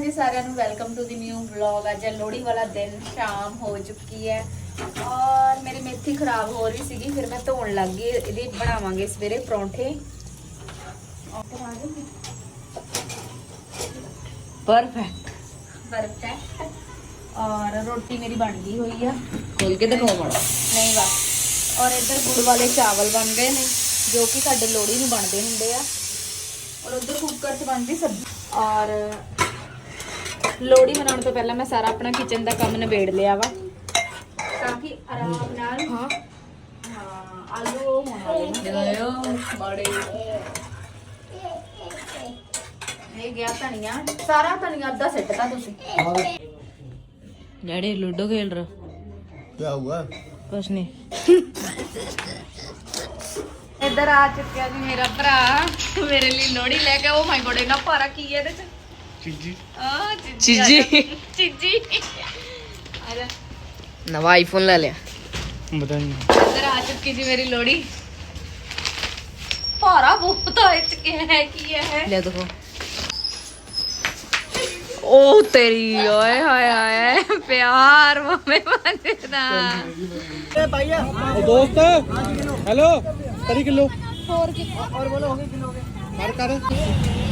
ਜੀ ਸਾਰਿਆਂ ਨੂੰ welcome to the new vlog ਅੱਜ ਲੋਹੜੀ ਵਾਲਾ ਦਿਨ ਸ਼ਾਮ ਹੋ ਚੁੱਕੀ ਹੈ। ਔਰ ਮੇਰੀ ਮੇਥੀ ਖਰਾਬ ਹੋ ਰਹੀ ਸੀਗੀ ਫਿਰ ਮੈਂ ਧੋਣ ਲੱਗ ਗਈ। ਇਹਦੇ ਬਣਾਵਾਂਗੇ ਸਵੇਰੇ ਪਰੌਂਠੇ। ਪਰਫੈਕਟ ਪਰਫੈਕਟ ਔਰ ਰੋਟੀ ਮੇਰੀ ਬਣ ਗਈ ਹੋਈ ਆ। ਖੋਲ ਕੇ ਦਿਖਾਓ ਮਾੜਾ। ਨਹੀਂ ਬਸ ਔਰ ਇੱਧਰ ਗੁੜ ਵਾਲੇ ਚਾਵਲ ਬਣ ਗਏ ਨੇ ਜੋ ਕਿ ਸਾਡੇ ਲੋਹੜੀ ਨੂੰ ਬਣਦੇ ਹੁੰਦੇ ਆ। ਔਰ ਉਧਰ ਕੁੱਕਰ 'ਚ ਬਣਦੀ ਸਬਜ਼ੀ। ਔਰ ਲੋੜੀ ਮਨਾਉਣ ਤੋਂ ਪਹਿਲਾਂ ਮੈਂ ਸਾਰਾ ਆਪਣਾ ਕਿਚਨ ਦਾ ਕੰਮ ਨਿਬੇੜ ਲਿਆ ਵਾ। ਤਾਂ ਆਰਾਮ ਨਾਲ ਹਾਂ। ਹਾਂ ਆਲੂ ਹੋਣ ਵਾਲੇ ਨੇ। ਇਹ ਗਿਆ ਧਨੀਆ। ਸਾਰਾ ਧਨੀਆ ਅੱਧਾ ਸਿੱਟਦਾ ਤੁਸੀਂ। ਜਿਹੜੇ ਲੂਡੋ ਖੇਲ ਰਹੇ ਕੀ ਹੋਊਗਾ? ਕੁਛ ਨਹੀਂ। ਇੱਧਰ ਆ ਚੁੱਕਿਆ ਜੀ ਮੇਰਾ ਭਰਾ। ਮੇਰੇ ਲਈ ਲੋੜੀ ਲੈ ਕੇ ਉਹ ਮਾਈ ਗੋਡ ਇਹਨਾਂ चिज्जी चिज्जी नवा आईफोन ला लिया जरा आ चुकी जी मेरी लोड़ी पारा वो पता है कि है कि ये है ले देखो ओ तेरी ओए हाय हाय प्यार मम्मी बंदना भैया दोस्त हेलो तरी किलो और बोलो हो गए किलो हो गए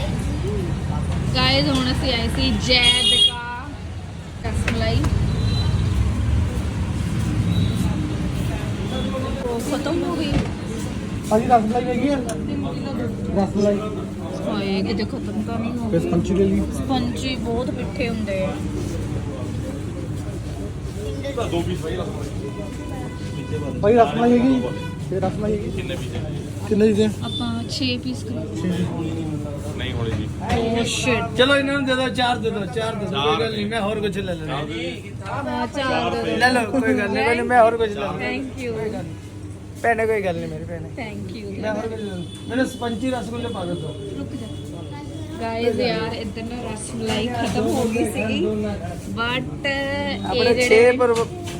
ਗਾਇਜ਼ ਹੁਣ ਅਸੀਂ ਆਏ ਸੀ ਜੈ ਬਿਕਾ ਰਸਮਲਾਈ ਉਹ ਖਤਮ ਹੋ ਗਈ। ਭਾਜੀ ਰਸਮਲਾਈ ਹੈਗੀ ਆ? ਰਸਮਲਾਈ ਹਾਏ ਕਿਤੇ ਖਤਮ ਤਾਂ ਨਹੀਂ ਹੋ ਗਈ। ਸਪੰਚੀ ਦੇ ਲਈ। ਸਪੰਚੀ ਬਹੁਤ ਮਿੱਠੇ ਹੁੰਦੇ ਆ। ਦੋ ਪੀਸ ਭਾਈ ਰਸਮਲਾਈ ਭਾਈ ਰਸਮਲਾਈ ਹੈਗੀ ਤੇ ਰਸਮਲਾਈ ਹੈਗੀ? ਕਿੰਨੇ ਪੀਸ ਕਿੰਨੇ ਦੀ ਆਪਾਂ 6 ਪੀਸ ਕਰਾਂਗੇ ਨਹੀਂ ਹੋਣੀ ਜੀ। oh, ਓ ਸ਼ਿਟ ਚਲੋ ਇਹਨਾਂ ਨੂੰ ਦੇ ਦਿਓ ਚਾਰ ਦੇ ਦਿਓ ਚਾਰ ਦੇ ਦਿਓ। ਨਹੀਂ ਮੈਂ ਹੋਰ ਕੁਝ ਲੈ ਲੈਣਾ ਹਾਂ ਲੈ ਲਓ ਕੋਈ ਗੱਲ ਨਹੀਂ ਮੈਂ ਹੋਰ ਕੁਝ ਲੈ ਲੈਣਾ ਥੈਂਕ ਯੂ ਭੈਣੇ ਕੋਈ ਗੱਲ ਨਹੀਂ ਮੇਰੀ ਭੈਣੇ। ਥੈਂਕ ਯੂ ਮੈਂ ਹੋਰ ਕੁਝ ਲੈ ਲੈਣਾ ਮੈਨੂੰ ਸਪੰਚੀ ਰਸਗੁੱਲੇ ਪਾ ਦੇ ਦਿਓ। ਰੁਕ ਜਾ। ਗਾਇਜ਼ ਯਾਰ ਇਦਾਂ ਨਾ ਰਸਮਲਾਈ ਖਤਮ ਹੋ ਗਈ ਸੀਗੀ। ਬਟ ਇਹ ਜਿਹੜੇ 6 ਪਰ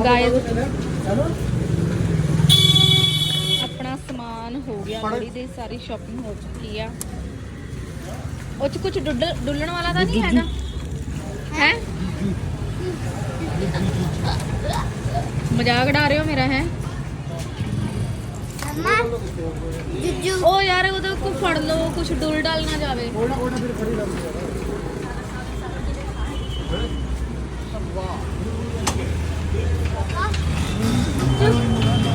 ਗਾਇਜ਼ ਆਪਣਾ ਸਮਾਨ ਹੋ ਗਿਆ ਲੋੜੀ ਦੀ ਸਾਰੀ ਸ਼ਾਪਿੰਗ ਹੋ ਚੁੱਕੀ ਆ। ਉਹ ਚ ਕੁਝ ਡੁੱਲਣ ਵਾਲਾ ਤਾਂ ਨਹੀਂ ਹੈਗਾ? ਹੈ? ਮਜ਼ਾਕ ਉਡਾ ਰਹੇ ਹੋ ਮੇਰਾ ਹੈ? ਉਹ ਯਾਰ ਉਹਦਾ ਕੋ ਫੜ ਲਓ ਕੁਝ ਡੁੱਲ ਡਾਲ ਨਾ ਜਾਵੇ।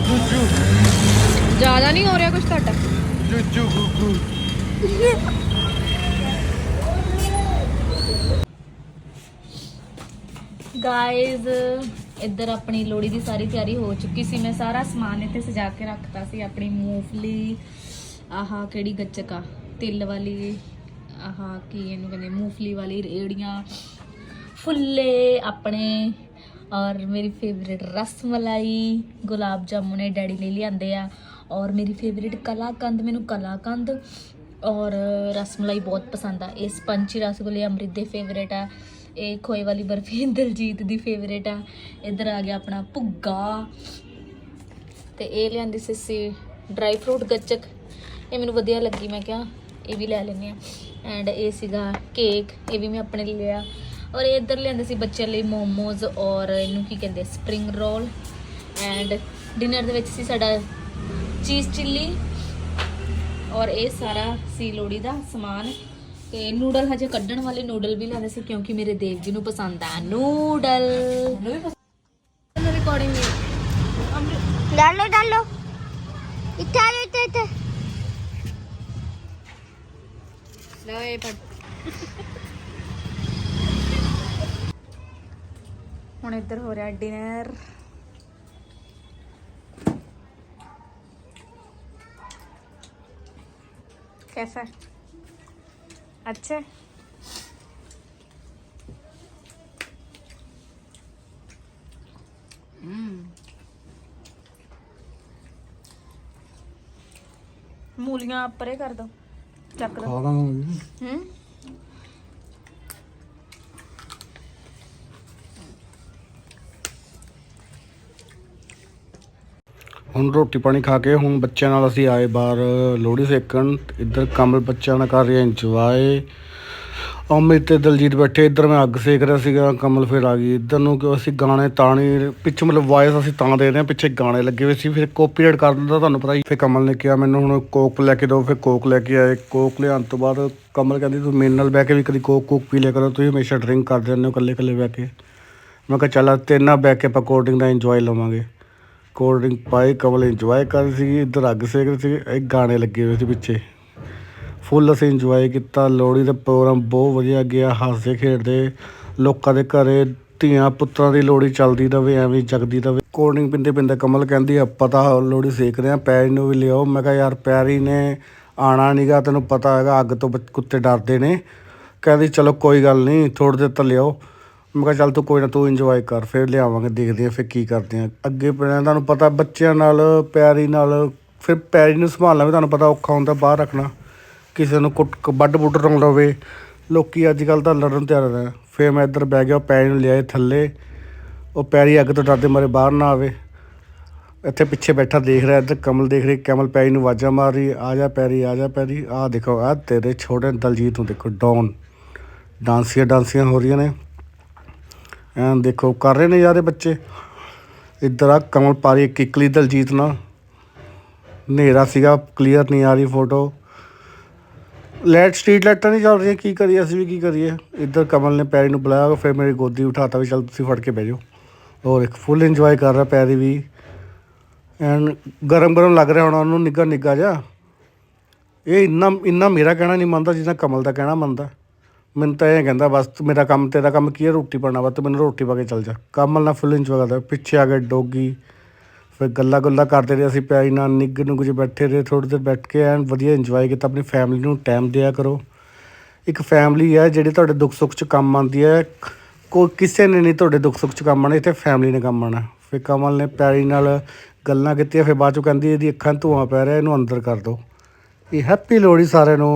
ਜੁਜੂ ਜ਼ਿਆਦਾ ਨਹੀਂ ਹੋ ਰਿਹਾ ਕੁਝ ਤੁਹਾਡਾ ਜੁਜੂ ਗੁੱਗੂ ਗਾਇਜ਼ ਇੱਧਰ ਆਪਣੀ ਲੋੜੀ ਦੀ ਸਾਰੀ ਤਿਆਰੀ ਹੋ ਚੁੱਕੀ ਸੀ ਮੈਂ ਸਾਰਾ ਸਮਾਨ ਇੱਥੇ ਸਜਾ ਕੇ ਰੱਖਤਾ ਸੀ ਆਪਣੀ ਮੂੰਗਫਲੀ ਆਹਾ ਕਿਹੜੀ ਗੱਚਕ ਆ ਤਿਲ ਵਾਲੀ ਆਹਾ ਕੀ ਇਹਨੂੰ ਕਹਿੰਦੇ ਮੂੰਗਫਲੀ ਵਾਲੀ ਰੇੜੀਆਂ ਫੁੱਲੇ ਆਪਣੇ ਔਰ ਮੇਰੀ ਫੇਵਰਿਟ ਰਸਮਲਾਈ ਗੁਲਾਬ ਜਾਮੁਨ ਇਹ ਡੈਡੀ ਲਈ ਲਿਆਂਦੇ ਆ। ਔਰ ਮੇਰੀ ਫੇਵਰਿਟ ਕਲਾਕੰਦ, ਮੈਨੂੰ ਕਲਾਕੰਦ ਔਰ ਰਸਮਲਾਈ ਬਹੁਤ ਪਸੰਦ ਆ। ਇਹ ਸਪੰਚੀ ਰਸਗੁੱਲੇ ਅੰਮ੍ਰਿਤ ਦੇ ਫੇਵਰਿਟ ਆ। ਇਹ ਖੋਏ ਵਾਲੀ ਬਰਫੀ ਦਿਲਜੀਤ ਦੀ ਫੇਵਰਿਟ ਆ। ਇੱਧਰ ਆ ਗਿਆ ਆਪਣਾ ਭੁੱਗਾ। ਤੇ ਇਹ ਲਿਆਂਦੀ ਸੀ ਸੀ ਡਰਾਈ ਫਰੂਟ ਗੱਚਕ। ਇਹ ਮੈਨੂੰ ਵਧੀਆ ਲੱਗੀ, ਮੈਂ ਕਿਹਾ ਇਹ ਵੀ ਲੈ ਲੈਂਦੇ ਆ। ਐਂਡ ਇਹ ਸੀਗਾ ਕੇਕ ਇਹ ਵੀ ਮੈਂ ਆਪਣੇ ਲਈ ਲਿਆ। ਔਰ ਇਹ ਇੱਧਰ ਲਿਆਂਦੇ ਸੀ ਬੱਚਿਆਂ ਲਈ ਮੋਮੋਜ਼ ਔਰ ਇਹਨੂੰ ਕੀ ਕਹਿੰਦੇ ਸਪ੍ਰਿੰਗ ਰੋਲ ਐਂਡ ਡਿਨਰ ਦੇ ਵਿੱਚ ਸੀ ਸਾਡਾ ਚੀਜ਼ ਚਿੱਲੀ ਔਰ ਇਹ ਸਾਰਾ ਸੀ ਲੋੜੀ ਦਾ ਸਮਾਨ ਤੇ ਨੂਡਲ ਹਜੇ ਕੱਢਣ ਵਾਲੇ ਨੂਡਲ ਵੀ ਲਿਆਂਦੇ ਸੀ ਕਿਉਂਕਿ ਮੇਰੇ ਦੇਵ ਜੀ ਨੂੰ ਪਸੰਦ ਆ ਨੂਡਲ ਰਿਕਾਰਡਿੰਗ ਡਾਲੋ ਡਾਲੋ। ਇੱਥੇ ਆ ਇੱਥੇ ਇੱਥੇ। ਲਓ ਇਹ ਪੜ ਹੁਣ ਇੱਧਰ ਹੋ ਰਿਹਾ ਡਿਨਰ कैसा है ਅੱਛਾ ਮੂਲੀਆਂ ਪਰੇ ਕਰ ਦੋ ਚੱਕ ਦੋ ਹੁਣ ਰੋਟੀ ਪਾਣੀ ਖਾ ਕੇ ਹੁਣ ਬੱਚਿਆਂ ਨਾਲ ਅਸੀਂ ਆਏ ਬਾਹਰ, ਲੋਹੜੀ ਸੇਕਣ, ਇੱਧਰ ਕਮਲ ਬੱਚਿਆਂ ਨਾਲ ਕਰ ਰਿਹਾ, ਇੰਜੋਏ। ਅਮਿਤ ਤੇ ਦਲਜੀਤ ਬੈਠੇ, ਇੱਧਰ ਮੈਂ ਅੱਗ ਸੇਕ ਰਿਹਾ ਸੀਗਾ, ਕਮਲ ਫਿਰ ਆ ਗਈ। ਇੱਧਰ ਨੂੰ ਕਿ ਅਸੀਂ ਗਾਣੇ ਤਾਣੀ, ਪਿੱਛੇ ਮਤਲਬ ਵਾਇਸ ਅਸੀਂ ਤਾਂ ਦੇ ਰਹੇ ਹਾਂ, ਪਿੱਛੇ ਗਾਣੇ ਲੱਗੇ ਹੋਏ ਸੀ, ਫਿਰ ਕਾਪੀਰਾਈਟ ਕਰ ਦਿੰਦਾ ਤੁਹਾਨੂੰ ਪਤਾ ਹੀ। ਫਿਰ ਕਮਲ ਨੇ ਕਿਹਾ ਮੈਨੂੰ ਹੁਣ ਕੋਕ ਲੈ ਕੇ ਦਿਓ, ਫਿਰ ਕੋਕ ਲੈ ਕੇ ਆਏ। ਕੋਕ ਲਿਆਉਣ ਤੋਂ ਬਾਅਦ ਕਮਲ ਕਹਿੰਦੀ, ਤੂੰ ਮੇਰੇ ਨਾਲ ਬਹਿ ਕੇ ਵੀ ਕਦੀ ਕੋਕ ਕੋਕ ਪੀ ਲਿਆ ਕਰੋ, ਤੁਸੀਂ ਹਮੇਸ਼ਾ ਡਰਿੰਕ ਕਰਦੇ ਰਹਿੰਦੇ ਹੋ ਇਕੱਲੇ ਇਕੱਲੇ ਬਹਿ ਕੇ। ਮੈਂ ਕਿਹਾ, ਚੱਲ ਅੱਜ ਤੇਰੇ ਨਾਲ ਬਹਿ ਕੇ ਆਪਾਂ ਕੋਲਡ ਡਰਿੰਕ ਦਾ ਇੰਜੋਏ ਲਵਾਂਗੇ। ਕੋਲਡ ਡਰਿੰਕ ਪਾਏ, ਕਮਲ ਇੰਜੋਏ ਕਰ ਰਹੀ ਸੀ ਇੱਧਰ ਅੱਗ ਸੇਕ ਰਹੀ ਸੀ ਇਹ ਗਾਣੇ ਲੱਗੇ ਹੋਏ ਸੀ ਪਿੱਛੇ। ਫੁੱਲ ਅਸੀਂ ਇੰਜੋਏ ਕੀਤਾ, ਲੋਹੜੀ ਦਾ ਪ੍ਰੋਗਰਾਮ ਬਹੁਤ ਵਧੀਆ ਗਿਆ ਹੱਸਦੇ ਖੇਡਦੇ, ਲੋਕਾਂ ਦੇ ਘਰੇ ਧੀਆਂ ਪੁੱਤਰਾਂ ਦੀ ਲੋਹੜੀ ਚੱਲਦੀ ਰਵੇ, ਐਵੇਂ ਜਗਦੀ ਰਵੇ। ਕੋਲਡ ਡਰਿੰਕ ਪਿੰਦੇ ਪਿੰਦੇ ਕਮਲ ਕਹਿੰਦੀ, ਆਪਾਂ ਤਾਂ ਲੋਹੜੀ ਸੇਕ ਰਹੇ ਆ ਪੈਰੀ ਨੂੰ ਵੀ ਲਿਆਓ। ਮੈਂ ਕਿਹਾ, ਯਾਰ, ਪੈਰੀ ਨੇ ਆਣਾ ਨਹੀਂਗਾ ਤੈਨੂੰ ਪਤਾ ਹੈਗਾ, ਅੱਗ ਤੋਂ ਕੁੱਤੇ ਡਰਦੇ ਨੇ। ਕਹਿੰਦੀ, ਚਲੋ, ਕੋਈ ਗੱਲ ਨਹੀਂ ਥੋੜੀ ਦੇਰ ਤਾਂ ਲਿਆਓ। ਮੈਂ ਕਿਹਾ ਚੱਲ ਤੂੰ ਕੋਈ ਨਾ ਤੂੰ ਇੰਜੋਏ ਕਰ, ਫਿਰ ਲਿਆਵਾਂਗੇ, ਦੇਖਦੇ ਆ ਫਿਰ ਕੀ ਕਰਦੇ ਆ ਅੱਗੇ ਪਹਿਲਾਂ ਤੁਹਾਨੂੰ ਪਤਾ ਬੱਚਿਆਂ ਨਾਲ ਪੈਰੀ ਨਾਲ, ਫਿਰ ਪੈਰੀ ਨੂੰ ਸੰਭਾਲਣਾ ਵੀ ਤੁਹਾਨੂੰ ਪਤਾ ਔਖਾ ਹੁੰਦਾ ਬਾਹਰ ਰੱਖਣਾ। ਕਿਸੇ ਨੂੰ ਕੁੱਟ ਵੱਡ ਬੁੱਡ ਰੋਂ ਲਵੇ ਲੋਕੀ ਅੱਜ ਕੱਲ ਤਾਂ ਲੜਨ ਤਿਆਰ ਰਹਿ ਫਿਰ ਮੈਂ ਇੱਧਰ ਬਹਿ ਗਿਆ ਪੈਰੀ ਨੂੰ ਲਿਆਏ ਥੱਲੇ। ਉਹ ਪੈਰੀ ਅੱਗ ਤੋਂ ਡਰਦੇ ਮਾਰੇ ਬਾਹਰ ਨਾ ਆਵੇ। ਇੱਥੇ ਪਿੱਛੇ ਬੈਠਾ ਦੇਖ ਰਿਹਾ, ਇੱਧਰ ਕਮਲ ਦੇਖ ਰਹੀ, ਕਮਲ ਪੈਰੀ ਨੂੰ ਆਵਾਜ਼ਾਂ ਮਾਰ ਰਹੀ, ਆ ਜਾ ਪੈਰੀ, ਆ ਜਾ ਪੈਰੀ, ਆਹ ਦੇਖੋ ਆ ਤੇਰੇ ਛੋਟੇ ਦਲਜੀਤ ਨੂੰ ਦੇਖੋ ਡੌਨ ਡਾਂਸੀਆਂ ਡਾਂਸੀਆਂ ਹੋ ਰਹੀਆਂ ਨੇ। ਐਂ ਦੇਖੋ, ਕਰ ਰਹੇ ਨੇ ਯਾਰੇ ਬੱਚੇ। ਇੱਧਰ ਆ, ਕਮਲ ਪਾ ਰਹੀ ਕਿਕਲੀ ਦਲਜੀਤ ਨਾਲ। ਹਨੇਰਾ ਸੀਗਾ ਕਲੀਅਰ ਨਹੀਂ ਆ ਰਹੀ ਫੋਟੋ ਲਾਈਟ ਸਟਰੀਟ ਲਾਈਟਾਂ ਨਹੀਂ ਚੱਲ ਰਹੀਆਂ, ਕੀ ਕਰੀਏ, ਅਸੀਂ ਵੀ ਕੀ ਕਰੀਏ? ਇੱਧਰ ਕਮਲ ਨੇ ਪੈਰੀ ਨੂੰ ਬੁਲਾਇਆ, ਫਿਰ ਮੇਰੀ ਗੋਦੀ ਉਠਾਤਾ ਵੀ, ਚੱਲ ਤੁਸੀਂ ਫੜ ਕੇ ਬਹਿ ਜਾਓ। ਹੋਰ ਇੱਕ ਫੁੱਲ ਇੰਜੋਏ ਕਰ ਰਿਹਾ ਪੈਰੀ ਵੀ। ਐਂਡ ਗਰਮ ਗਰਮ ਲੱਗ ਰਿਹਾ ਹੋਣਾ, ਉਹਨੂੰ ਨਿੱਘਾ ਨਿੱਘਾ ਜਿਹਾ। ਇਹ ਇੰਨਾ ਇੰਨਾ ਮੇਰਾ ਕਹਿਣਾ ਨਹੀਂ ਮੰਨਦਾ, ਜਿੰਨਾ ਕਮਲ ਦਾ ਕਹਿਣਾ ਮੰਨਦਾ। ਮੈਨੂੰ ਤਾਂ ਇਹ ਕਹਿੰਦਾ, ਬਸ ਤੂੰ ਮੇਰਾ ਕੰਮ, ਤੇਰਾ ਕੰਮ ਕੀ ਹੈ? ਰੋਟੀ ਪਾਣਾ ਵਾ, ਤੂੰ ਮੈਨੂੰ ਰੋਟੀ ਪਾ ਕੇ ਚੱਲ ਜਾ। ਕਮਲ ਨਾਲ ਫੁੱਲ ਇੰਜੋਏ ਕਰਦਾ, ਪਿੱਛੇ ਆ ਗਏ ਡੋਗੀ, ਫਿਰ ਗੱਲਾਂ ਗੁੱਲਾਂ ਕਰਦੇ ਰਹੇ, ਅਸੀਂ ਪਿਆਰੀ ਨਾਲ ਨਿੱਘ ਨੂੰ ਕੁਝ ਬੈਠੇ ਰਹੇ ਥੋੜੀ ਦੇਰ ਬੈਠ ਕੇ ਐਨ ਵਧੀਆ ਇੰਜੋਏ ਕੀਤਾ, ਆਪਣੀ ਫੈਮਿਲੀ ਨੂੰ ਟਾਈਮ ਦਿਆ ਕਰੋ। ਇੱਕ ਫੈਮਿਲੀ ਹੈ ਜਿਹੜੀ ਤੁਹਾਡੇ ਦੁੱਖ ਸੁੱਖ 'ਚ ਕੰਮ ਆਉਂਦੀ ਹੈ, ਕੋਈ ਕਿਸੇ ਨੇ ਨਹੀਂ ਤੁਹਾਡੇ ਦੁੱਖ ਸੁੱਖ 'ਚ ਕੰਮ ਆਉਣਾ, ਇੱਥੇ ਫੈਮਿਲੀ ਨੇ ਕੰਮ ਆਉਣਾ। ਫਿਰ ਕਮਲ ਨੇ ਪਿਆਰੀ ਨਾਲ ਗੱਲਾਂ ਕੀਤੀਆਂ, ਫਿਰ ਬਾਅਦ 'ਚੋਂ ਕਹਿੰਦੀ, ਇਹਦੀ ਅੱਖਾਂ 'ਚ ਧੂਆਂ ਪੈ ਰਿਹਾ, ਇਹਨੂੰ ਅੰਦਰ ਕਰ ਦਿਓ। ਇਹ ਹੈਪੀ ਲੋਹੜੀ ਸਾਰਿਆਂ ਨੂੰ।